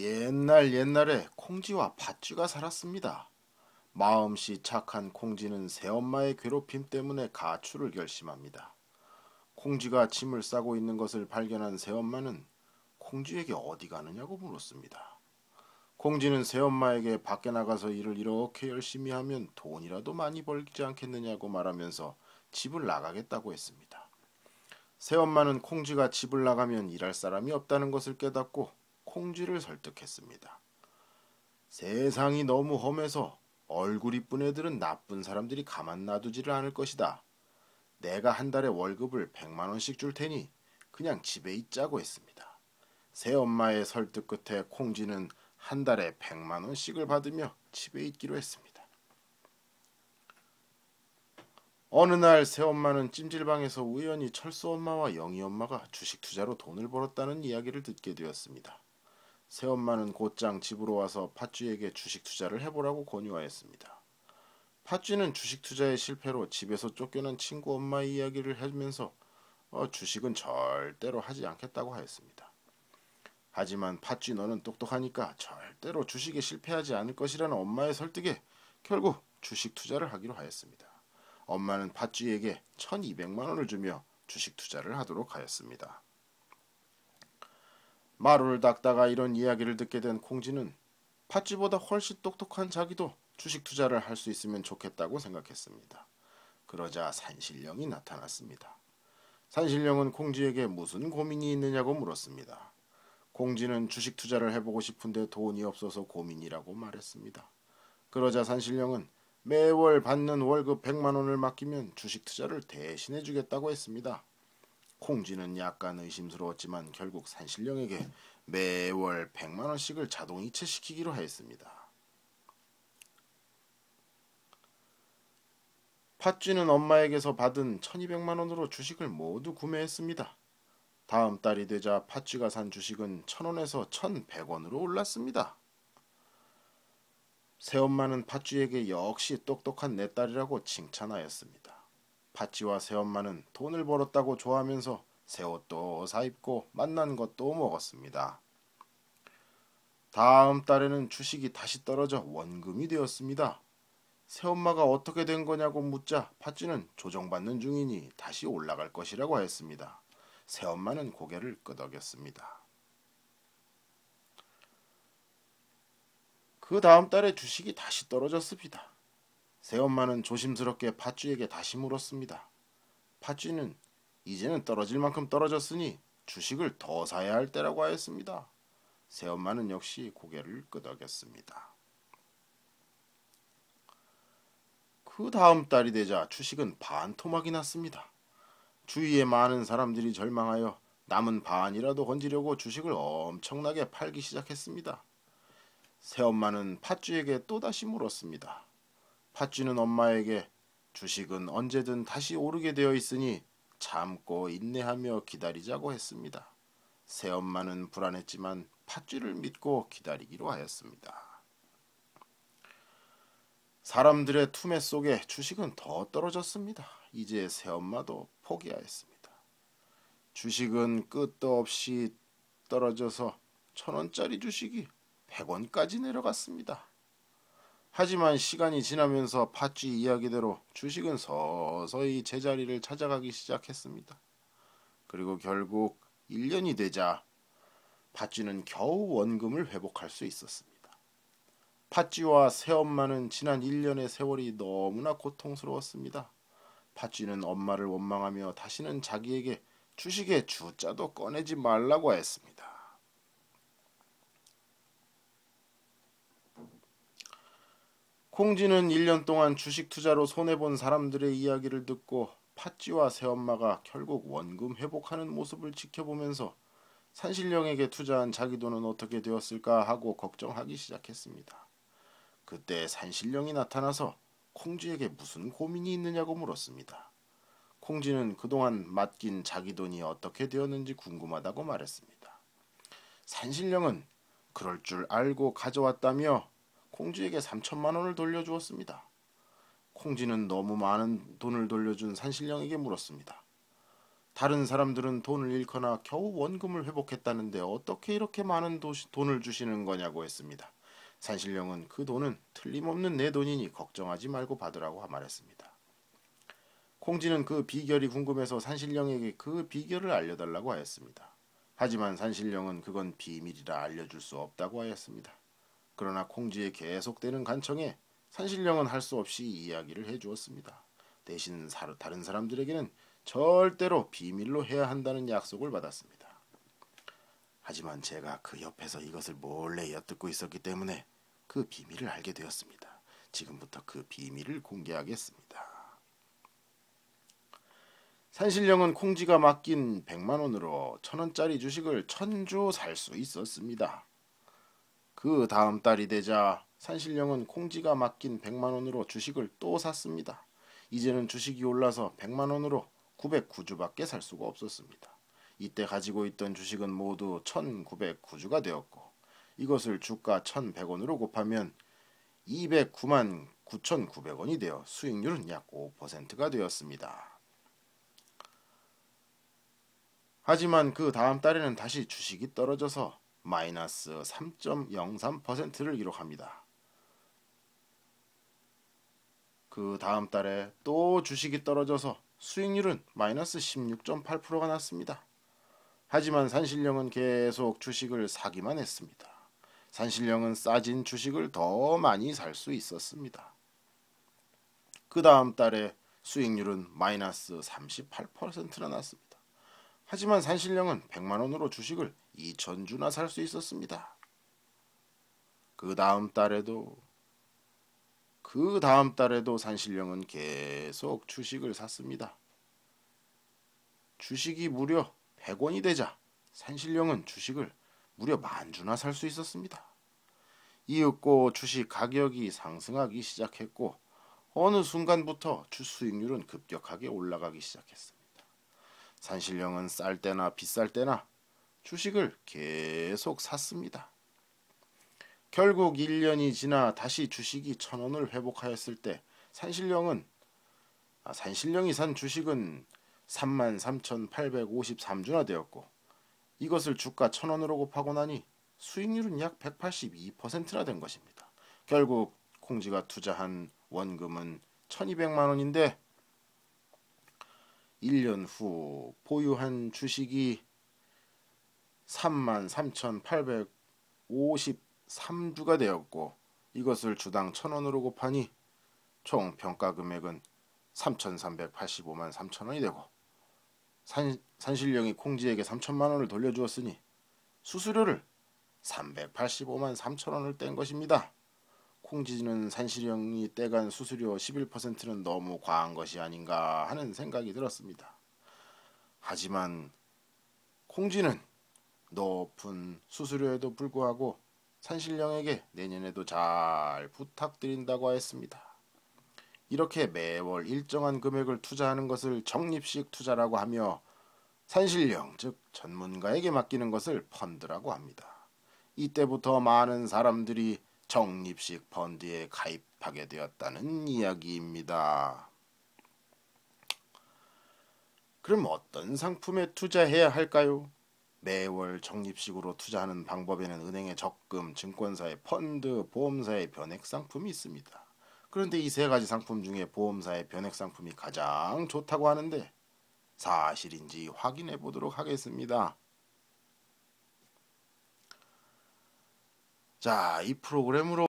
옛날 옛날에 콩쥐와 팥쥐가 살았습니다. 마음씨 착한 콩쥐는 새엄마의 괴롭힘 때문에 가출을 결심합니다. 콩쥐가 짐을 싸고 있는 것을 발견한 새엄마는 콩쥐에게 어디 가느냐고 물었습니다. 콩쥐는 새엄마에게 밖에 나가서 일을 이렇게 열심히 하면 돈이라도 많이 벌지 않겠느냐고 말하면서 집을 나가겠다고 했습니다. 새엄마는 콩쥐가 집을 나가면 일할 사람이 없다는 것을 깨닫고 콩쥐를 설득했습니다. 세상이 너무 험해서 얼굴 이쁜 애들은 나쁜 사람들이 가만 놔두지를 않을 것이다. 내가 한 달에 월급을 100만 원씩 줄 테니 그냥 집에 있자고 했습니다. 새엄마의 설득 끝에 콩쥐는 한 달에 100만 원씩을 받으며 집에 있기로 했습니다. 어느 날 새엄마는 찜질방에서 우연히 철수 엄마와 영희 엄마가 주식 투자로 돈을 벌었다는 이야기를 듣게 되었습니다. 새엄마는 곧장 집으로 와서 팥쥐에게 주식 투자를 해보라고 권유하였습니다. 팥쥐는 주식 투자의 실패로 집에서 쫓겨난 친구 엄마의 이야기를 해주면서 어, 주식은 절대로 하지 않겠다고 하였습니다. 하지만 팥쥐 너는 똑똑하니까 절대로 주식에 실패하지 않을 것이라는 엄마의 설득에 결국 주식 투자를 하기로 하였습니다. 엄마는 팥쥐에게 1200만 원을 주며 주식 투자를 하도록 하였습니다. 마루를 닦다가 이런 이야기를 듣게 된 콩쥐는 팥쥐보다 훨씬 똑똑한 자기도 주식 투자를 할 수 있으면 좋겠다고 생각했습니다. 그러자 산신령이 나타났습니다. 산신령은 콩쥐에게 무슨 고민이 있느냐고 물었습니다. 콩쥐는 주식 투자를 해보고 싶은데 돈이 없어서 고민이라고 말했습니다. 그러자 산신령은 매월 받는 월급 100만 원을 맡기면 주식 투자를 대신해 주겠다고 했습니다. 콩쥐는 약간 의심스러웠지만 결국 산신령에게 매월 100만 원씩을 자동 이체시키기로 하였습니다. 팥쥐는 엄마에게서 받은 1200만 원으로 주식을 모두 구매했습니다. 다음 달이 되자 팥쥐가 산 주식은 1000원에서 1100원으로 올랐습니다. 새엄마는 팥쥐에게 역시 똑똑한 내 딸이라고 칭찬하였습니다. 팥쥐와 새엄마는 돈을 벌었다고 좋아하면서 새 옷도 사입고 만난 것도 먹었습니다. 다음 달에는 주식이 다시 떨어져 원금이 되었습니다. 새엄마가 어떻게 된 거냐고 묻자 팥쥐는 조정받는 중이니 다시 올라갈 것이라고 하였습니다. 새엄마는 고개를 끄덕였습니다. 그 다음 달에 주식이 다시 떨어졌습니다. 새엄마는 조심스럽게 팥쥐에게 다시 물었습니다. 팥쥐는 이제는 떨어질 만큼 떨어졌으니 주식을 더 사야 할 때라고 하였습니다. 새엄마는 역시 고개를 끄덕였습니다. 그 다음 달이 되자 주식은 반토막이 났습니다. 주위에 많은 사람들이 절망하여 남은 반이라도 건지려고 주식을 엄청나게 팔기 시작했습니다. 새엄마는 팥쥐에게 또다시 물었습니다. 팥쥐는 엄마에게 주식은 언제든 다시 오르게 되어 있으니 참고 인내하며 기다리자고 했습니다. 새엄마는 불안했지만 팥쥐를 믿고 기다리기로 하였습니다. 사람들의 투매 속에 주식은 더 떨어졌습니다. 이제 새엄마도 포기하였습니다. 주식은 끝도 없이 떨어져서 천원짜리 주식이 100원까지 내려갔습니다. 하지만 시간이 지나면서 팥쥐 이야기대로 주식은 서서히 제자리를 찾아가기 시작했습니다. 그리고 결국 1년이 되자 팥쥐는 겨우 원금을 회복할 수 있었습니다. 팥쥐와 새엄마는 지난 1년의 세월이 너무나 고통스러웠습니다. 팥쥐는 엄마를 원망하며 다시는 자기에게 주식의 주자도 꺼내지 말라고 했습니다. 콩쥐는 1년 동안 주식 투자로 손해본 사람들의 이야기를 듣고 팥쥐와 새엄마가 결국 원금 회복하는 모습을 지켜보면서 산신령에게 투자한 자기 돈은 어떻게 되었을까 하고 걱정하기 시작했습니다. 그때 산신령이 나타나서 콩쥐에게 무슨 고민이 있느냐고 물었습니다. 콩쥐는 그동안 맡긴 자기 돈이 어떻게 되었는지 궁금하다고 말했습니다. 산신령은 그럴 줄 알고 가져왔다며 콩쥐에게 3천만 원을 돌려주었습니다. 콩쥐는 너무 많은 돈을 돌려준 산신령에게 물었습니다. 다른 사람들은 돈을 잃거나 겨우 원금을 회복했다는데 어떻게 이렇게 많은 도시, 돈을 주시는 거냐고 했습니다. 산신령은 그 돈은 틀림없는 내 돈이니 걱정하지 말고 받으라고 말했습니다. 콩지는 그 비결이 궁금해서 산신령에게 그 비결을 알려달라고 하였습니다. 하지만 산신령은 그건 비밀이라 알려줄 수 없다고 하였습니다. 그러나 콩지의 계속되는 간청에 산신령은 할 수 없이 이야기를 해주었습니다. 대신 다른 사람들에게는 절대로 비밀로 해야 한다는 약속을 받았습니다. 하지만 제가 그 옆에서 이것을 몰래 엿듣고 있었기 때문에 그 비밀을 알게 되었습니다. 지금부터 그 비밀을 공개하겠습니다. 산신령은 콩지가 맡긴 100만 원으로 천 원짜리 주식을 천주 살 수 있었습니다. 그 다음 달이 되자 산신령은 콩지가 맡긴 100만 원으로 주식을 또 샀습니다. 이제는 주식이 올라서 100만 원으로 909주밖에 살 수가 없었습니다. 이때 가지고 있던 주식은 모두 1909주가 되었고 이것을 주가 1100원으로 곱하면 209만 9,900원이 되어 수익률은 약 5%가 되었습니다. 하지만 그 다음 달에는 다시 주식이 떨어져서 마이너스 3.03%를 기록합니다. 그 다음 달에 또 주식이 떨어져서 수익률은 마이너스 16.8%가 났습니다. 하지만 산신령은 계속 주식을 사기만 했습니다. 산신령은 싸진 주식을 더 많이 살 수 있었습니다. 그 다음 달에 수익률은 마이너스 38%나 났습니다. 하지만 산신령은 100만원으로 주식을 2천주나 살 수 있었습니다. 그 다음 달에도 그 다음 달에도 산신령은 계속 주식을 샀습니다. 주식이 무려 100원이 되자 산신령은 주식을 무려 만주나 살 수 있었습니다. 이윽고 주식 가격이 상승하기 시작했고 어느 순간부터 주 수익률은 급격하게 올라가기 시작했습니다. 산신령은 쌀 때나 비쌀 때나 주식을 계속 샀습니다. 결국 1년이 지나 다시 주식이 천원을 회복하였을 때 산신령은 아, 산신령이 산 주식은 33,853주나 되었고 이것을 주가 천원으로 곱하고 나니 수익률은 약 182%나 된 것입니다. 결국 콩지가 투자한 원금은 1200만 원인데 1년 후 보유한 주식이 33,850 3주가 되었고 이것을 주당 1000원으로 곱하니 총 평가 금액은 3,385만 3천원이 되고 산, 산신령이 콩지에게 3천만 원을 돌려주었으니 수수료를 385만 3천원을 뗀 것입니다. 콩지는 산신령이 떼간 수수료 11%는 너무 과한 것이 아닌가 하는 생각이 들었습니다. 하지만 콩지는 높은 수수료에도 불구하고 산신령에게 내년에도 잘 부탁드린다고 하였습니다. 이렇게 매월 일정한 금액을 투자하는 것을 적립식 투자라고 하며 산신령 즉 전문가에게 맡기는 것을 펀드라고 합니다. 이때부터 많은 사람들이 적립식 펀드에 가입하게 되었다는 이야기입니다. 그럼 어떤 상품에 투자해야 할까요? 매월 적립식으로 투자하는 방법에는 은행의 적금, 증권사의 펀드, 보험사의 변액 상품이 있습니다. 그런데 이 세 가지 상품 중에 보험사의 변액 상품이 가장 좋다고 하는데 사실인지 확인해 보도록 하겠습니다. 자, 이 프로그램으로